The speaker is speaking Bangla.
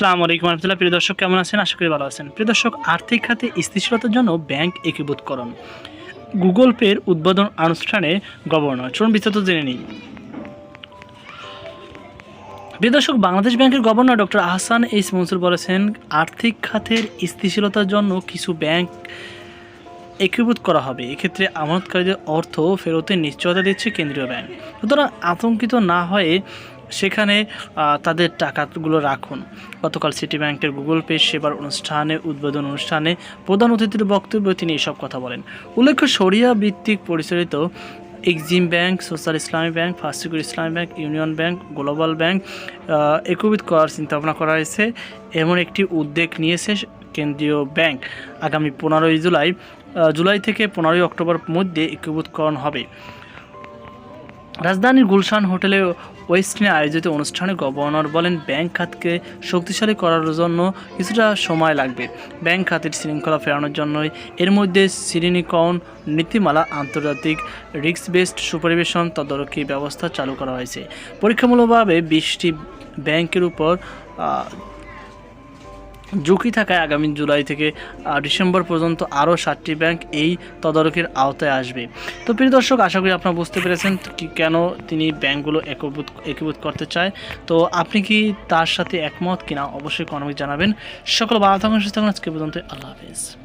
আসসালামু আলাইকুম রহমতুল্লাহ। প্রিয় দর্শক, কেমন আছেন? আশা করি ভালো আছেন। প্রিয় দর্শক, আর্থিক খাতে স্থিতিশীলতার জন্য ব্যাংক একীভূতকরণ গুগল পের উদ্বোধন অনুষ্ঠানে গভর্নর। চলুন বিস্তারিত জেনে নিই। প্রিয় দর্শক, বাংলাদেশ ব্যাংকের governor doctor Ahsan H Mansur বলেছেন, আর্থিক খাতের স্থিতিশীলতার জন্য কিছু ব্যাংক একীভূত করা হবে। এক্ষেত্রে আমানতকারীদের অর্থ ফেরতের নিশ্চয়তা দিচ্ছে কেন্দ্রীয় ব্যাংক। সুতরাং আতঙ্কিত না হয়ে সেখানে তাদের টাকাগুলো রাখুন। গতকাল সিটি ব্যাংকের গুগল পে সেবার অনুষ্ঠানে, উদ্বোধন অনুষ্ঠানে প্রধান অতিথির বক্তব্যে তিনি এসব কথা বলেন। উল্লেখ্য সরিয়া ভিত্তিক পরিচালিত Exim bank, social Islami bank first secure Islami bank, union bank, global bank একীভূত করার চিন্তাভাবনা করা হয়েছে। এমন একটি উদ্যোগ নিয়েছে কেন্দ্রীয় ব্যাংক। আগামী পনেরোই জুলাই জুলাই থেকে পনেরোই অক্টোবর মধ্যে একীভূতকরণ হবে। রাজধানীর গুলশান হোটেলে ওয়েস্টিনে আয়োজিত অনুষ্ঠানে গভর্নর বলেন, ব্যাংক খাতকে শক্তিশালী করার জন্য কিছুটা সময় লাগবে। ব্যাংক খাতের শৃঙ্খলা ফেরানোর জন্যই এর মধ্যে শ্রেণীকরণ নীতিমালা, আন্তর্জাতিক রিস্ক বেসড সুপরিবেশন তদারকি ব্যবস্থা চালু করা হয়েছে। পরীক্ষামূলকভাবে বিশটি ব্যাংকের উপর ঝুঁকি থাকায় আগামী জুলাই থেকে ডিসেম্বর পর্যন্ত আরও সাতটি ব্যাংক এই তদারকির আওতায় আসবে। তো প্রিয় দর্শক, আশা করি আপনারা বুঝতে পেরেছেন কি কেন তিনি ব্যাংকগুলো একীভূত একীভূত করতে চায়। তো আপনি কি তার সাথে একমত কিনা অবশ্যই কমেন্টে জানাবেন। সকল ভালো থাকুন, সুস্থ থাকুন। আজকে পর্যন্ত আল্লাহ হাফিজ।